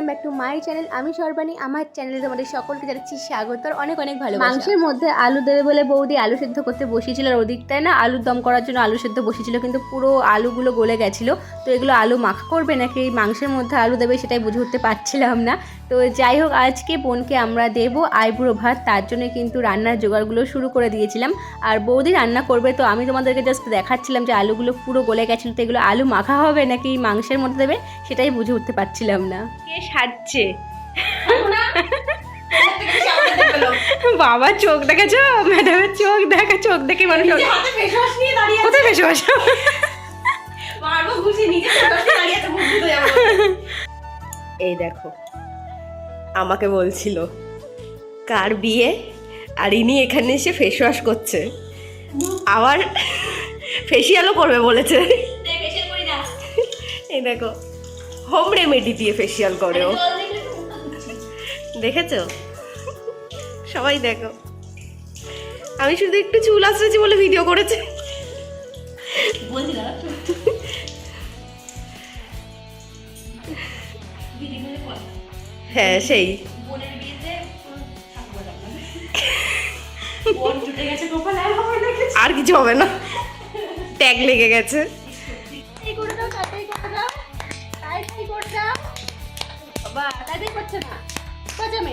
Welcome back to my channel. আমি সর্বাণী আমার চ্যানেলে তোমাদের সকলকে জানাচ্ছি স্বাগত আর অনেক অনেক ভালো মাংসের মধ্যে আলু দেবে বলে বৌদি আলু সেদ্ধ করতে বসিয়েছিল আর ওদিকটায় না? আলুর দম করার জন্য আলু সেদ্ধ বসিয়েছিল কিন্তু পুরো আলুগুলো গলে গেছিল। তো এগুলো আলু মাখা করবে নাকি? এই মাংসের মধ্যে আলু দেবে সেটাই বুঝে উঠতে পারছিলাম না। তো যাই হোক আজকে বোনকে আমরা দেবো আইবুড়ো ভাত। তার জন্য কিন্তু রান্নার জোগাড়গুলো শুরু করে দিয়েছিলাম। আর বৌদি রান্না করবে তো আমি তোমাদেরকে জাস্ট দেখাচ্ছিলাম যে আলুগুলো পুরো গলে গেছিল। তো এগুলো আলু মাখা হবে নাকি মাংসের মধ্যে দেবে? সেটাই বুঝে উঠতে পারছিলাম না। সাজছে। বাবা চোখ দেখেছ? ম্যাডামের চোখ দেখা চোখ দেখে মানুষ কোথায় ফেস ওয়াশ এই দেখো আমাকে বলছিল কার বিয়ে? আর ইনি এখানে এসে ফেস ওয়াশ করছে। আবার ফেসিয়ালও করবে বলেছে। এই দেখো হোম রেমেডি দিয়ে ফেসিয়াল করে। ও দেখেছ? সবাই দেখো। আমি শুধু একটু চুল আসতেছি বলে ভিডিও করেছে। হ্যাঁ সেই। আর কিছু হবে না। ট্যাগ লেগে গেছে। বাবা তাড়াতাড়ি করছে না। বাজামে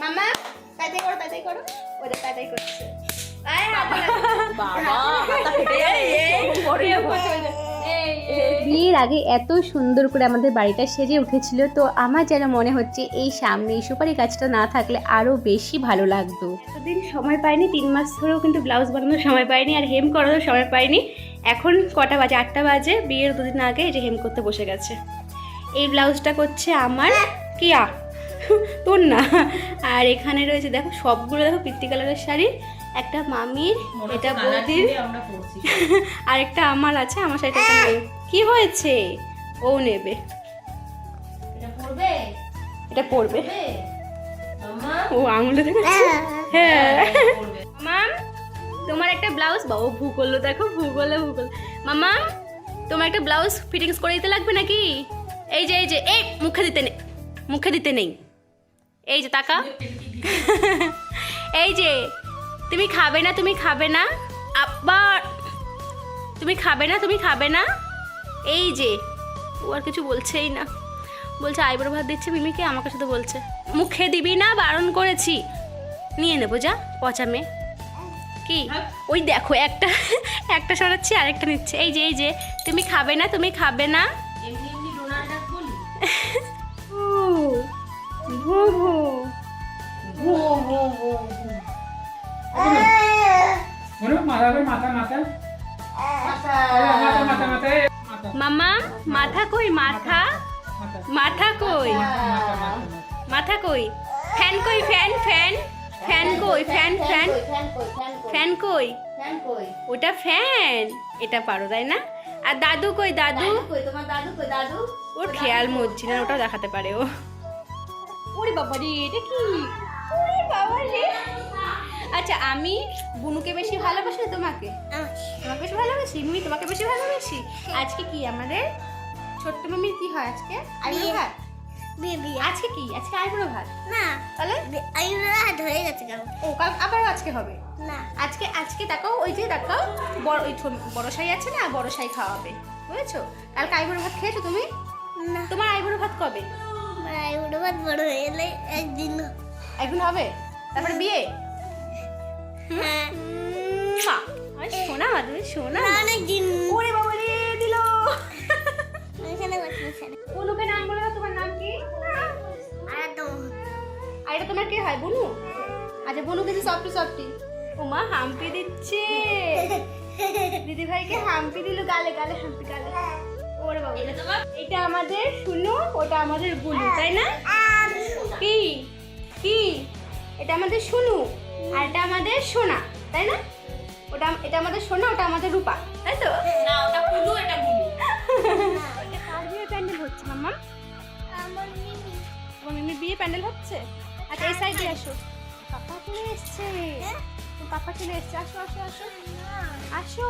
মামা তাই করো তাই করো। ওদের তাই করছে। বিয়ের আগে এত সুন্দর করে আমাদের বাড়িটা সেজে উঠেছিল, তো আমার যেন মনে হচ্ছে এই সামনে এই সুপারি গাছটা না থাকলে আরও বেশি ভালো লাগতো। এতদিন সময় পাইনি, তিন মাস ধরেও কিন্তু ব্লাউজ বানানোর সময় পাইনি আর হেম করারও সময় পাইনি। এখন কটা বাজে? আটটা বাজে। বিয়ের দুদিন আগে যে হেম করতে বসে গেছে। এই ব্লাউজটা করছে আমার কিয়া, তোর না। আর এখানে রয়েছে, দেখো সবগুলো দেখো পিত্তি কালারের শাড়ি একটা মামির এটা বৌদির। আর একটা আমার আছে আমার সাথে। কি হয়েছে? ও নেবে। এটা পরবে ও আঙুলে দেখেছে হ্যাঁ। মাম তোমার একটা ব্লাউজ বাবু ভু করল দেখো ভু করল ভু করল। মামা তোমার একটা ব্লাউজ ফিটিংস করে দিতে লাগবে নাকি? এই যে এই যে এই মুখে দিতে নেই মুখে দিতে নেই। এই যে তাকা এই যে তুমি খাবে না তুমি খাবে না? আবার তুমি খাবে না তুমি খাবে না? এই যে ও আর কিছু বলছেই না। বলছে আইবুড়ো ভাত দিচ্ছে মিমিকে আমাকে শুধু বলছে মুখে দিবি না বারণ করেছি। নিয়ে নেব যা পচা মেয়ে। কি? ওই দেখো একটা একটা সরাচ্ছি আরেকটা নিচ্ছে। এই যে এই যে তুমি খাবে না তুমি খাবে না? ভু ভু বলো মাথা মাথা। মামা মাথা কই মাথা? মাথা। কই? মাথা কই? ফ্যান কই ফ্যান ফ্যান? ফ্যান কই ফ্যান ফ্যান? ফ্যান কই? ওটা ফ্যান। এটা পারো তাই না? আর দাদু কই দাদু? তোমার দাদু কই দাদু ওর খেয়াল মরছি না ওটাও দেখাতে পারে ও। ওরে বাবা রে এটা কি? ওরে বাবা রে আচ্ছা আমি বুনুকে বেশি ভালোবাসি না তোমাকে? তোমাকে বেশি ভালোবাসি? মিমি তোমাকে বেশি ভালোবাসি? আজকে কি আমাদের ছোট্ট মামির কি হয় আজকে? আইবুড়ো ভাত? বেবি আজকে কি? আজকে আইবুড়ো ভাত? না। তাহলে? আইবুড়ো হাত হয়ে গেছে কেন? ও কাল আবারও আজকে হবে? না। আজকে আজকে তাকাও ওই যে তাকাও বড় ওই বড় সাই আছে না বড় সাই খাওয়াবে। বুঝেছ? কালকে আইবুড়ো ভাত খেয়েছো তুমি? না। তোমার আইবুড়ো ভাত কবে? আইবুড়ো হাত বড় হয়ে গেলে একদিন এখন হবে? তারপরে বিয়ে? হ্যাঁ। আরে শোনা তুমি শোনা না, অনেকদিন ওরে বাবা রে দিল। বনুকে নাম বলে তোমার নাম কি? আর আর এটা তোমার কে হয় বনু? আচ্ছা বনু কিছু সফটি সফটি ও মা হাম্পি দিচ্ছে। দিদি ভাইকে হাম্পি দিল গালে গালে হাম্পি গালে। ওরে বাবা এটা আমাদের শুনো ওটা আমাদের বুলু তাই না। কি? কি? এটা আমাদের শুনু। আর এটা আমাদের সোনা তাই না? ওটা এটা আমাদের সোনা ওটা আমাদের রূপা তাই তো? না ওটা পুলু এটা এটা কার বিয়ে প্যান্ডেল হচ্ছে মাম্মা আমার মিমি। তোমার মিমির বিয়ে প্যান্ডেল হচ্ছে? আচ্ছা এই সাইডে আসো। পাপা চলে এসছে। পাপা চলে এসছে আসো আসো আসো। আসো।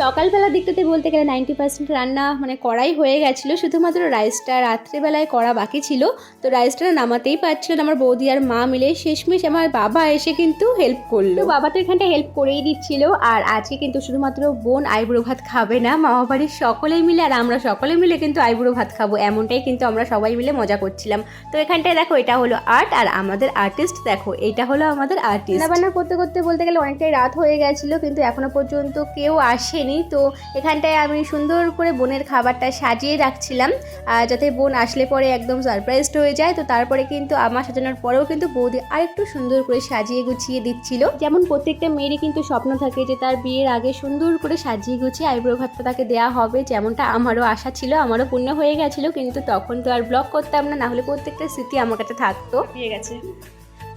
সকালবেলার দিকটাতে বলতে গেলে নাইনটি পার্সেন্ট রান্না মানে করাই হয়ে গেছিল শুধুমাত্র রাইসটা রাত্রেবেলায় করা বাকি ছিল। তো রাইসটা নামাতেই পারছিল না আমার বৌদি আর মা মিলে শেষমেশ আমার বাবা এসে কিন্তু হেল্প করল। বাবা তো এখানটা হেল্প করেই দিচ্ছিল আর আজকে কিন্তু শুধুমাত্র বোন আইবুড়ো ভাত খাবে না মামা বাড়ির সকলেই মিলে আর আমরা সকলে মিলে কিন্তু আইবুড়ো ভাত খাব এমনটাই কিন্তু আমরা সবাই মিলে মজা করছিলাম। তো এখানটায় দেখো এটা হলো আর্ট আর আমাদের আর্টিস্ট দেখো এটা হলো আমাদের আর্টিস্ট রান্না করতে করতে বলতে গেলে অনেকটাই রাত হয়ে গেছিল কিন্তু এখনও পর্যন্ত কেউ আসেনি। তো এখানটায় আমি সুন্দর করে বোনের খাবারটা সাজিয়ে রাখছিলাম আর যাতে বোন আসলে পরে একদম সারপ্রাইজড হয়ে যায়। তো তারপরে কিন্তু আমার সাজানোর পরেও কিন্তু বৌদি আরেকটু সুন্দর করে সাজিয়ে গুছিয়ে দিচ্ছিল। যেমন প্রত্যেকটা মেয়েরই কিন্তু স্বপ্ন থাকে যে তার বিয়ের আগে সুন্দর করে সাজিয়ে গুছিয়ে আইব্রো ভাতটা তাকে দেওয়া হবে যেমনটা আমারও আশা ছিল আমারও পূর্ণ হয়ে গেছিল কিন্তু তখন তো আর ব্লগ করতাম না নাহলে প্রত্যেকটা স্মৃতি আমার কাছে থাকতো। হাঁপিয়ে গেছে।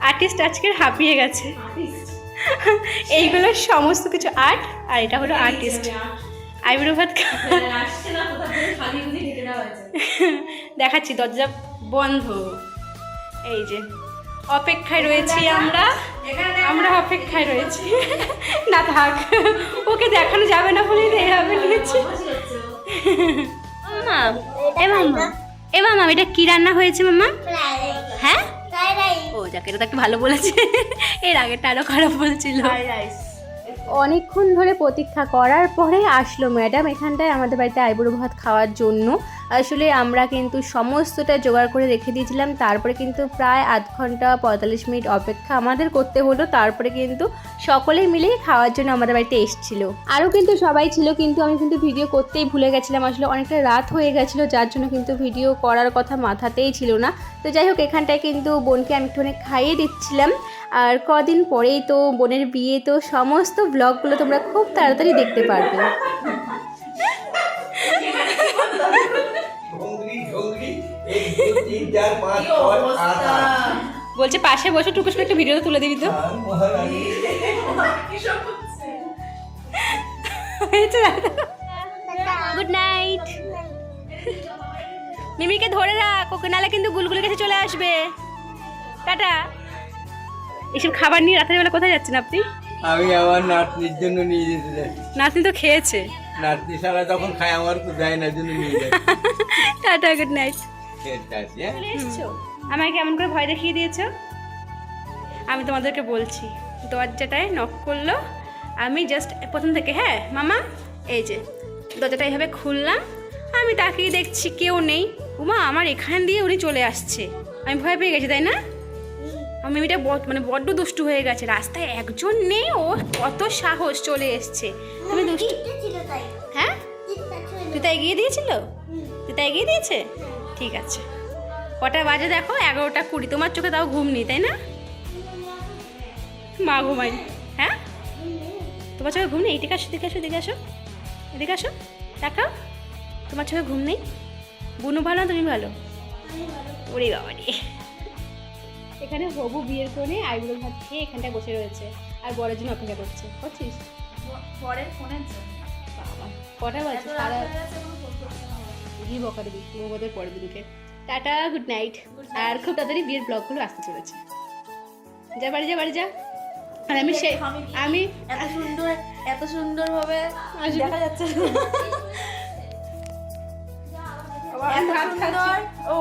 আর্টিস্ট আজকের হাঁপিয়ে গেছে। এইগুলো সমস্ত কিছু আর্ট আর এটা হলো আর্টিস্ট আইব্রো ভাত দেখাচ্ছি দরজা বন্ধ। এই যে অপেক্ষায় রয়েছি আমরা। আমরা অপেক্ষায় রয়েছি। না থাক ওকে দেখানো যাবে না বলেই দেখাবে নিয়েছি। মামা এ মামা এ মামা এটা কি রান্না হয়েছে মামা? হ্যাঁ? ও যাকে এটা তো একটু ভালো বলেছে। এর আগেরটা আরও খারাপ বলছিল। অনেকক্ষণ ধরে প্রতীক্ষা করার পরে আসলো ম্যাডাম এখানটায় আমাদের বাড়িতে আইবুড়ো ভাত খাওয়ার জন্য। আসলে আমরা কিন্তু সমস্তটা জোগাড় করে রেখে দিয়েছিলাম, তারপরে কিন্তু প্রায় আধ ঘণ্টা পঁয়তাল্লিশ মিনিট অপেক্ষা আমাদের করতে হলো, তারপরে কিন্তু সকলেই মিলে খাওয়ার জন্য আমাদের বাড়িতে এসেছিল। আরও কিন্তু সবাই ছিল, কিন্তু আমি কিন্তু ভিডিও করতেই ভুলে গেছিলাম, আসলে অনেকটা রাত হয়ে গেছিল, যার জন্য কিন্তু ভিডিও করার কথা মাথাতেই ছিল না। তো যাই হোক, এখানটায় কিন্তু বোনকে আমি একটুখানি খাইয়ে দিচ্ছিলাম। আর কদিন পরেই তো বোনের বিয়ে, তো সমস্ত ব্লগগুলো তোমরা খুব তাড়াতাড়ি দেখতে পারবে। তিন চার পাঁচ ছয় আট। বলছে পাশে বসে টুকুস করে একটা ভিডিও তুলে দিবি তো। গুড নাইট মিমিকে ধরে রাখ ওকে নালে কিন্তু গুলগুলি কাছে চলে আসবে। টাটা। এসব খাবার নিয়ে রাতের বেলা কোথায় যাচ্ছেন আপনি? আমি আমার নাতনির জন্য নিয়ে যেতে যাচ্ছি নাতনি তো খেয়েছে। নাতনি সারা তখন খায় আমার তো দেয় না জন্য নিয়ে যাচ্ছি টাটা গুড নাইট হ্যাঁ? আমাকে কেমন করে ভয় দেখিয়ে দিয়েছ? আমি তোমাদেরকে বলছি দরজাটায় নক করল। আমি জাস্ট প্রথম থেকে হ্যাঁ মামা এই যে দরজাটা এইভাবে খুললাম। আমি তাকিয়ে দেখছি কেউ নেই। উমা আমার এখান দিয়ে উনি চলে আসছে। আমি ভয় পেয়ে গেছি তাই না? আমার মেয়েটা বড মানে বড্ড দুষ্টু হয়ে গেছে। রাস্তায় একজন নেই ও কত সাহস চলে এসছে। তুমি দুষ্টু তিনটে ছিল তাই। হ্যাঁ? তুই তাই এগিয়ে দিয়েছিল? তুই তাই এগিয়ে দিয়েছে? ঠিক আছে। কটা বাজে দেখো? এগারোটা কুড়ি। তোমার চোখে তাও ঘুম নেই তাই না? মা ঘুমাই হ্যাঁ? তোমার চোখে ঘুম নেই? এদিকে আসো এদিকে আসো এদিকে আসো। এদিকে আসো। দেখাও। তোমার চোখে ঘুম নেই? বুনু ভালো না তুমি ভালো? ওরে বাবা রে। এখানে হবু বিয়ের কোণে আইবুড়ো ভাত খেয়ে এখানটায় বসে রয়েছে। আর বরের জন্য অপেক্ষা করছে। করছিস পরের ফোনের জন্য? বাবা কটা বাজে? গিয়ে বকা দিবি মোমোদের পরে দিদিকে টাটা গুড নাইট আর খুব তাড়াতাড়ি বিয়ের ব্লগগুলো আসতে চলেছে। যা বাড়ি যা বাড়ি যা। আর আমি সেই আমি এত সুন্দর এত সুন্দর ভাবে দেখা যাচ্ছে। ও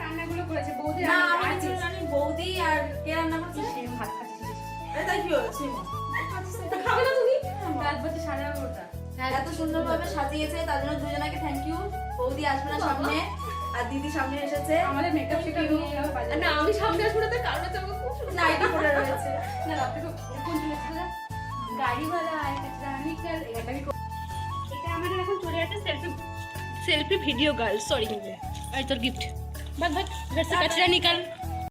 রান্নাগুলো করেছে বৌদি না আমি বৌদি আর কে রান্না করছে। ভাত খাচ্ছিস আরে তাই কি খাবে না তুমি? রাত বাজে সাড়ে এগারোটা। এত সুন্দর ভাবে সাজিয়েছে তার জন্য দুজনাকে থ্যাংক ইউ বৌদি আসবে না সামনে আর দিদি সামনে এসেছে আমাদের মেকআপ শেখা না আমি সামনে আসবো না তার কারণ হচ্ছে আমাকে খুব সুন্দর নাইটি পরে রয়েছে না রাত্রে তো কোন চলে গাড়িওয়ালা আয় নিকাল এটা আমি কর- এটা আমাদের এখন চলে যাচ্ছে selfie selfie video girl sorry এই তোর গিফট ভাগ ভাগ घर से कचरा निकाल